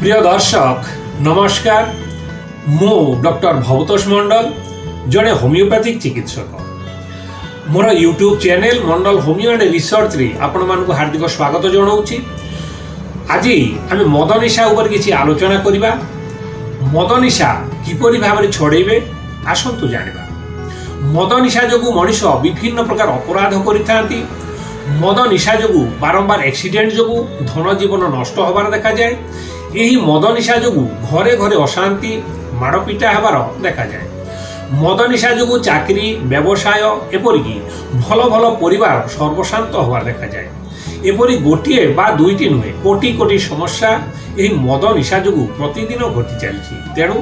প্রিয় দর্শক নমস্কার মু ডক্টর ভবতোষ মণ্ডল জনে হোমিওপ্যাথিক চিকিৎসক ମୋର YouTube channel Mandal homeo and ରିସର୍ଚ୍ଚରେ ଆପଣମାନଙ୍କୁ ହାର୍ଦ୍ଦିକ ସ୍ୱାଗତ ଜଣାଉଛି ଆଜି ଆମେ ମଦନିଶା ଉପରେ କିଛି ଆଲୋଚନା କରିବା ମଦନିଶା କିପରି ଭାବରେ ଛଡ଼େଇବେ ଆସନ୍ତୁ ଜାଣିବା ମଦନିଶା ଯୋଗୁଁ ମଣିଷ ବିଭିନ୍ନ ପ୍ରକାର ଅପରାଧ କରିଥାନ୍ତି ମଦନିଶା ଯୋଗୁଁ ବାରମ୍ବାର ଆକ୍ସିଡେଣ୍ଟ ଯୋଗୁଁ ଧନ ଜୀବନ ନଷ୍ଟ ହେବାର ଦେଖାଯାଏ ଏହି ମଦ ନିଶା ଯୋଗୁଁ ଘରେ ଘରେ ଅଶାନ୍ତି ମାଡ଼ପିଟା ହେବାର ଦେଖାଯାଏ ମଦ ନିଶା ଯୋଗୁଁ ଚାକିରି ବ୍ୟବସାୟ ଏପରିକି ଭଲ ଭଲ ପରିବାର ସର୍ବଶାନ୍ତ ହେବାର ଦେଖାଯାଏ ଏପରି ଗୋଟିଏ ବା ଦୁଇଟି ନୁହେଁ କୋଟି କୋଟି ସମସ୍ୟା ଏହି ମଦ ନିଶା ଯୋଗୁଁ ପ୍ରତିଦିନ ଘଟି ଚାଲିଛି ତେଣୁ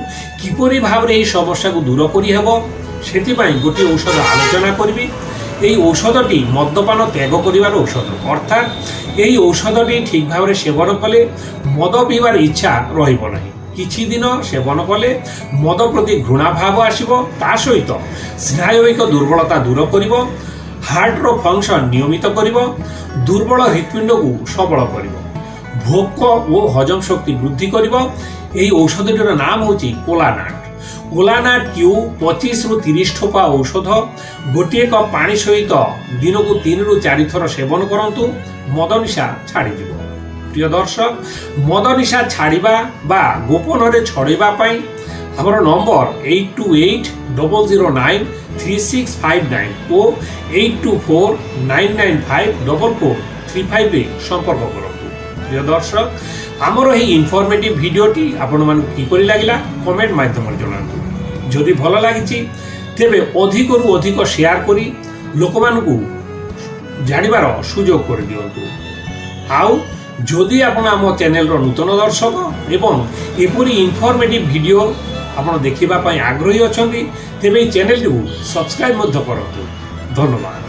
କିପରି ଭାବରେ ଏହି ସମସ୍ୟାକୁ ଦୂର କରିହେବ ସେଥିପାଇଁ ଗୋଟିଏ ଔଷଧ ଆଲୋଚନା କରିବି এই ঔষধটি মদ্যপান ত্যাগ করিবার ঔষধ অর্থাৎ এই ঔষধটি ঠিক ভাবে সেবন কলে মদ পিইবার ইচ্ছা রহিব ନାହିଁ କିଛିଦିନ ସେବନ କଲେ ମଦ ପ୍ରତି ଘୃଣାଭାବ ଆସିବ ତା ସହିତ ସ୍ନାୟବିକ ଦୁର୍ବଳତା ଦୂର କରିବ ହାର୍ଟର ଫଙ୍କସନ୍ ନିୟମିତ କରିବ ଦୁର୍ବଳ ହୃତ୍ପିଣ୍ଡକୁ ସବଳ କରିବ ଭୋକ ଓ ହଜମ ଶକ୍ତି ବୃଦ୍ଧି କରିବ ଏହି ଔଷଧଟିର ନାମ ହେଉଛି କୋଲାନାଟ ଓଲାନା ଟ୍ୟୁ ପଚିଶରୁ ତିରିଶ ଠୋପା ଔଷଧ ଗୋଟିଏ କପ୍ ପାଣି ସହିତ ଦିନକୁ ତିନିରୁ ଚାରିଥର ସେବନ କରନ୍ତୁ ମଦନିଶା ଛାଡ଼ିଯିବ ପ୍ରିୟ ଦର୍ଶକ ମଦନିଶା ଛାଡ଼ିବା ବା ଗୋପନରେ ଛଡ଼େଇବା ପାଇଁ ଆମର number eight two eight double zero nine three six five nine o eight two four nine nine five double four three ফাইভে সম্পর্ক করুন প্রিয় দর্শক আমার এই ইনফরমেটিভ ভিডিওটি আপনার কিপরি লাগিলা কমেন্ট মাধ্যমে জনাতু যদি ভালো লাগিছি তবে অধিক রু অধিক সেয়ার করি লোকমানকু জাণিবার সুযোগ করে দিও আউ যদি আপনার আমার চ্যানেল নূতন দর্শক এবং এপরি ইনফরমেটিভ ভিডিও আপনার দেখা আগ্রহী অনেক তবে এই চ্যানেলটি সবসক্রাইব করতু ধন্যবাদ